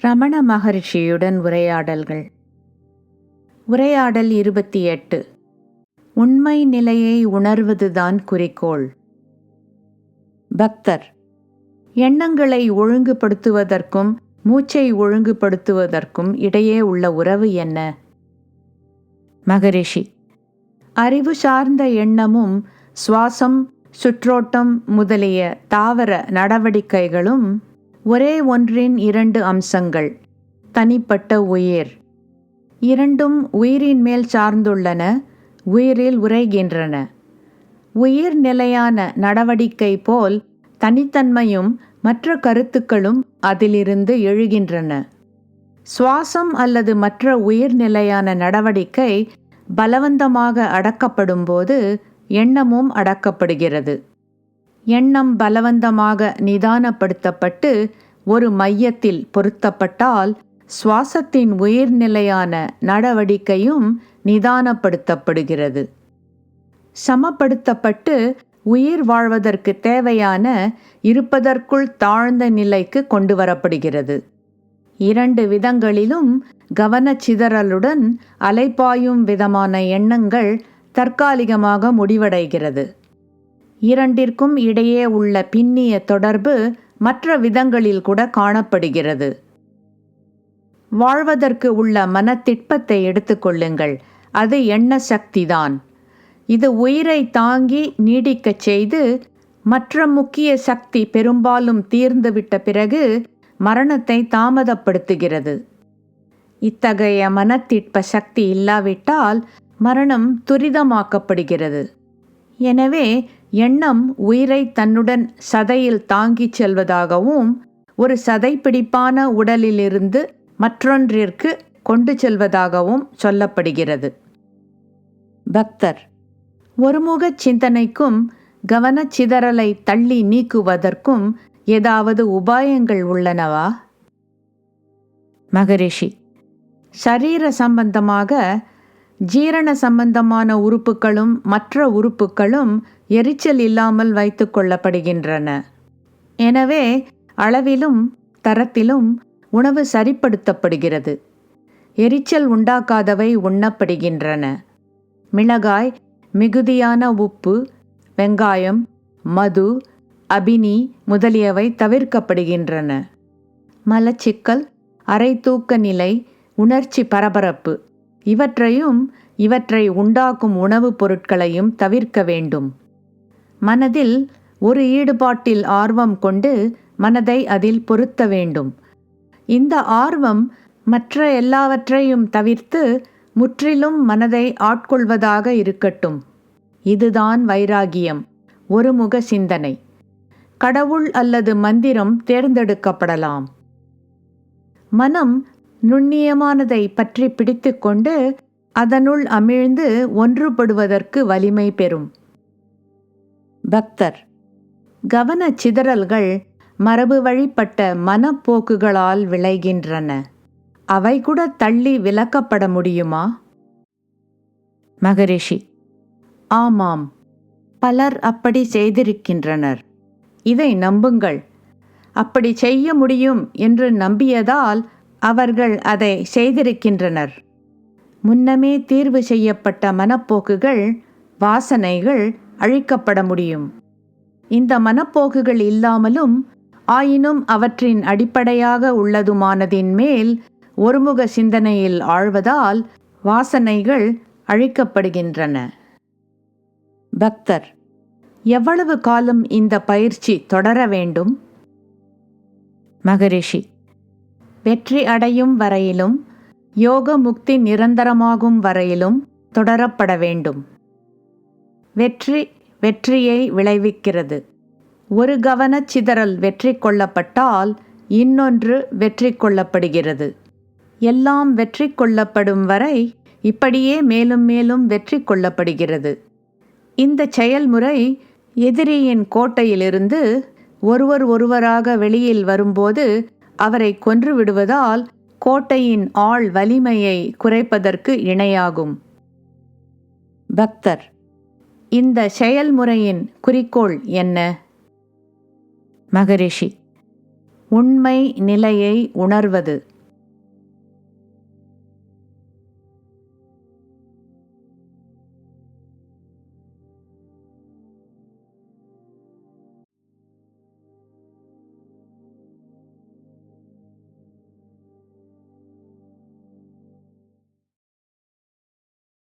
ரமண மகரிஷியுடன் உரையாடல்கள். உரையாடல் இருபத்தி எட்டு. உண்மை நிலையை உணர்வதுதான் குறிக்கோள். பக்தர். எண்ணங்களை ஒழுங்குபடுத்துவதற்கும் மூச்சை ஒழுங்குபடுத்துவதற்கும் இடையே உள்ள உறவு என்ன? மகரிஷி. அறிவு சார்ந்த எண்ணமும் சுவாசம் சுற்றோட்டம் முதலிய தாவர நடவடிக்கைகளும் ஒரே ஒன்றின் இரண்டு அம்சங்கள். தனிப்பட்ட உயிர். இரண்டும் உயிரின் மேல் சார்ந்துள்ளன உயிரில் உரைகின்றன உயிர் நிலையான நடவடிக்கை போல் தனித்தன்மையும் மற்ற கருத்துக்களும் அதிலிருந்து எழுகின்றன. சுவாசம் அல்லது மற்ற உயிர் நிலையான நடவடிக்கை பலவந்தமாக அடக்கப்படும்போது எண்ணமும் அடக்கப்படுகிறது. எண்ணம் பலவந்தமாக நிதானப்படுத்தப்பட்டு ஒரு மையத்தில் பொருத்தப்பட்டால் சுவாசத்தின் உயிர்நிலையான நடவடிக்கையும் நிதானப்படுத்தப்படுகிறது. சமப்படுத்தப்பட்டு உயிர் வாழ்வதற்கு தேவையான இருப்பதற்குள் தாழ்ந்த நிலைக்கு கொண்டு வரப்படுகிறது இரண்டு விதங்களிலும் கவனச்சிதறலுடன் அலைப்பாயும் விதமான எண்ணங்கள் தற்காலிகமாக முடிவடைகிறது. இரண்டிற்கும் இடையே உள்ள பின்னிய தொடர்பு மற்ற விதங்களில் கூட காணப்படுகிறது. வாழ்வதற்கு உள்ள மனத்திட்பத்தை எடுத்துக்கொள்ளுங்கள் அது எண்ண சக்திதான். இது உயிரை தாங்கி நீடிக்கச் செய்து மற்ற முக்கிய சக்தி பெரும்பாலும் தீர்ந்துவிட்ட பிறகு மரணத்தை தாமதப்படுத்துகிறது. இத்தகைய மனத்திட்ப சக்தி இல்லாவிட்டால் மரணம் துரிதமாக்கப்படுகிறது. எனவே எண்ணம் உயிரை தன்னுடன் சதையில் தாங்கிச் செல்வதாகவும் ஒரு சதைப்பிடிப்பான உடலிலிருந்து மற்றொன்றிற்கு கொண்டு செல்வதாகவும் சொல்லப்படுகிறது. பக்தர் ஒருமுக சிந்தனைக்கும் கவனச்சிதறலை தள்ளி நீக்குவதற்கும் ஏதாவது உபாயங்கள் உள்ளனவா? மகரிஷி சரீர சம்பந்தமாக ஜீரண சம்பந்தமான உறுப்புகளும் மற்ற உறுப்புகளும் எரிச்சல் இல்லாமல் வைத்து கொள்ளப்படுகின்றன. எனவே அளவிலும் தரத்திலும் உணவு சரிப்படுத்தப்படுகிறது. எரிச்சல் உண்டாக்காதவை உண்ணப்படுகின்றன. மிளகாய் மிகுதியான உப்பு வெங்காயம் மது அபினி முதலியவை தவிர்க்கப்படுகின்றன. மலச்சிக்கல் அரை தூக்க நிலை உணர்ச்சி பரபரப்பு. இவற்றையும் இவற்றை உண்டாக்கும் உணவுப் பொருட்களையும் தவிர்க்க வேண்டும். மனதில் ஒரு ஈடுபாட்டில் ஆர்வம் கொண்டு மனதை அதில் பொருத்த வேண்டும். இந்த ஆர்வம் மற்ற எல்லாவற்றையும் தவிர்த்து முற்றிலும் மனதை ஆட்கொள்வதாக இருக்கட்டும். இதுதான் வைராகியம் ஒருமுக சிந்தனை. கடவுள் அல்லது மந்திரம் தேர்ந்தெடுக்கப்படலாம். மனம் நுண்ணியமானதை பற்றி பிடித்துக்கொண்டு அதனுள் அமிழ்ந்து ஒன்றுபடுவதற்கு வலிமை பெறும். பக்தர். கவன சிதறல்கள் மரபு வழிப்பட்ட மனப்போக்குகளால் விளைகின்றன. அவை கூட தள்ளி விலக்கப்பட முடியுமா? மகரிஷி. ஆமாம். பலர் அப்படி செய்திருக்கின்றனர். இதை நம்புங்கள். அப்படி செய்ய முடியும் என்று நம்பியதால் அவர்கள் அதை செய்திருக்கின்றனர். முன்னமே தீர்வு செய்யப்பட்ட மனப்போக்குகள் வாசனைகள் அழிக்கப்பட முடியும். இந்த மனப்போக்குகள் இல்லாமலும் ஆயினும் அவற்றின் அடிப்படையாக உள்ளதுமானதின் மேல் ஒருமுக சிந்தனையில் ஆழ்வதால் வாசனைகள் அழிக்கப்படுகின்றன. பக்தர் எவ்வளவு காலம் இந்த பயிற்சி தொடர வேண்டும்? மகரிஷி வெற்றி அடையும் வரையிலும் யோக முக்தி நிரந்தரமாகும் வரையிலும் தொடரப்பட வேண்டும். வெற்றி வெற்றியை விளைவிக்கிறது. ஒரு கவனச் சிதறல் வெற்றி கொள்ளப்பட்டால் இன்னொன்று வெற்றி கொள்ளப்படுகிறது. எல்லாம் வெற்றி கொள்ளப்படும் வரை இப்படியே மேலும் மேலும் வெற்றி கொள்ளப்படுகிறது. இந்த செயல்முறை எதிரியின் கோட்டையிலிருந்து ஒருவர் ஒருவராக வெளியில் வரும்போது அவரை கொன்று விடுவதால் கோட்டையின் ஆள் வலிமையை குறைப்பதற்கு இணையாகும். பக்தர் இந்த செயல்முறையின் குறிக்கோள் என்ன? மகரிஷி உண்மை நிலையை உணர்வது.